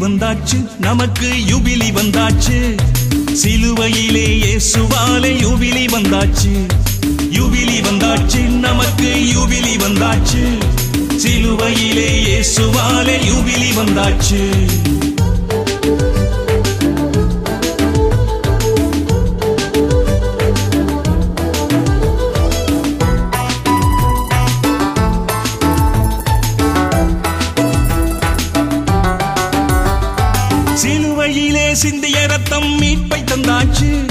வந்தாச்சு நமக்கு யுபிலி வந்தாச்சு. சிலுவையிலே இயேசுவாலே யுபிலி வந்தாச்சு. யுபிலி வந்தாச்சு நமக்கு யுபிலி வந்தாச்சு. சிலுவையிலே இயேசுவாலே யுபிலி வந்தாச்சு. சிலுவையிலே சிந்திய ரத்தம் மீட்பை தந்தாச்சு.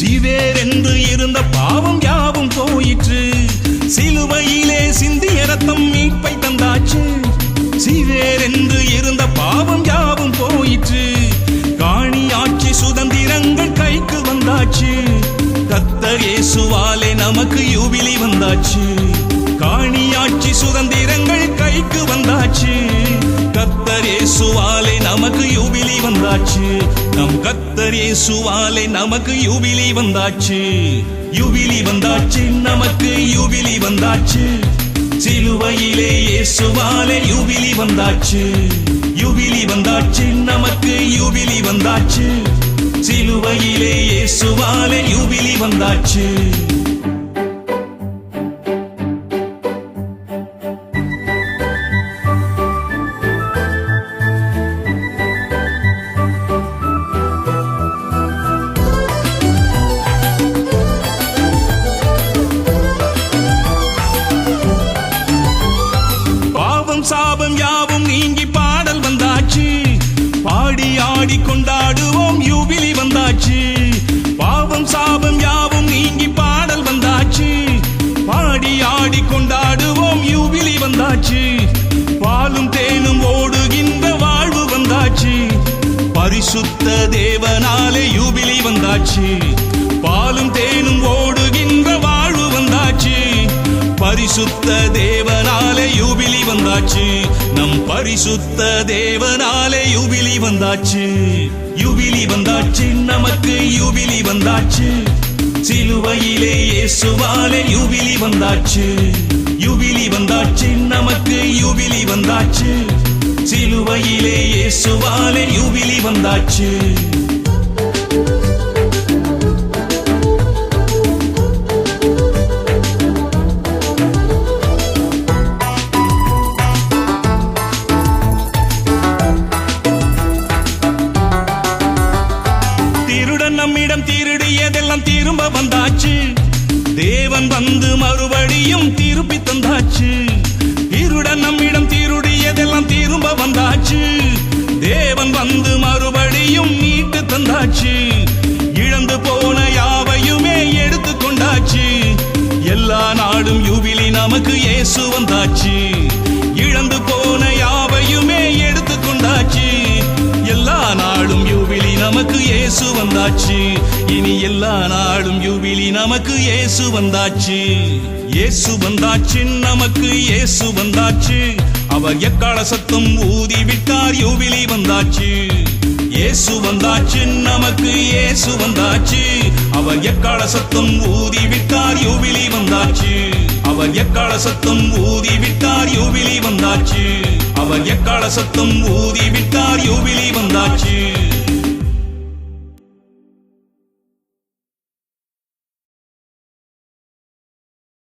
சீவேர் என்று இருந்த பாவம் யாவும் போயிற்று. சிலுவையிலே சிந்திய ரத்தம் மீட்பை தந்தாச்சு. சீவேர் என்று இருந்த பாவம் யாவும் போயிற்று. காணி ஆட்சி சுதந்திரங்கள் கைக்கு வந்தாச்சு. கத்தர் இயேசுவாலே நமக்கு யூபிலி வந்தாச்சு. வந்தாச்சு. நம் கத்தர் இயேசுவாலே நமக்கு யூபிலி வந்தாச்சு. யூபிலி வந்தாச்சு நமக்கு யூபிலி வந்தாச்சு. சிலுவையிலே இயேசுவாலே யூபிலி வந்தாச்சு. யூபிலி வந்தாச்சு நமக்கு யூபிலி வந்தாச்சு. சிலுவையிலே இயேசுவாலே யூபிலி வந்தாச்சு. பாலும் தேனும் ஓடுகின்ற வாழ்வு வந்தாச்சு. பரிசுத்த தேவனாலே யூபிலி வந்தாச்சு. பாலும் தேனும் ஓடுகின்ற வாழ்வு வந்தாச்சு. பரிசுத்த தேவனாலே யூபிலி வந்தாச்சு. நம் பரிசுத்த தேவனாலே யூபிலி வந்தாச்சு. யூபிலி வந்தாச்சு நமக்கு யூபிலி வந்தாச்சு. சிலுவையிலே இயேசுவாலே யூபிலி வந்தாச்சு. யூபிலி வந்தாச்சு நமக்கு யூபிலி வந்தாச்சு. சிலுவையிலே இயேசுவாலே யூபிலி வந்தாச்சு. திரும்ப வந்தாச்சு. தேவன் வந்து மறுபடியும் திருப்பி தந்தாச்சு. இருடன் நம்மிடம் தீருடையதெல்லாம் திரும்ப வந்தாச்சு. தேவன் வந்து மறுபடியும் மீட்டு தந்தாச்சு. இழந்து போன யாவையுமே எடுத்து கொண்டாச்சு. எல்லா நாடும் யூபிலி நமக்கு ஏசு வந்தாச்சு. இழந்து போன யாவையுமே வந்தாச்சு. இனி எல்லா நாளும் யூபிலி நமக்கு ஏசு வந்தாச்சு. ஏசு வந்தாச்சு நமக்கு ஏசு வந்தாச்சு. அவர் எக்கால சத்தம் ஊதி விட்டார் யூபிலி வந்தாச்சு. ஏசு வந்தாச்சு நமக்கு ஏசு வந்தாச்சு. அவர் எக்கால சத்தம் ஊதி விட்டார் யூபிலி வந்தாச்சு. அவர் எக்கால சத்தம் ஊதி விட்டார் யூபிலி வந்தாச்சு. அவர் எக்கால சத்தம் ஊதி விட்டார் யூபிலி வந்தாச்சு.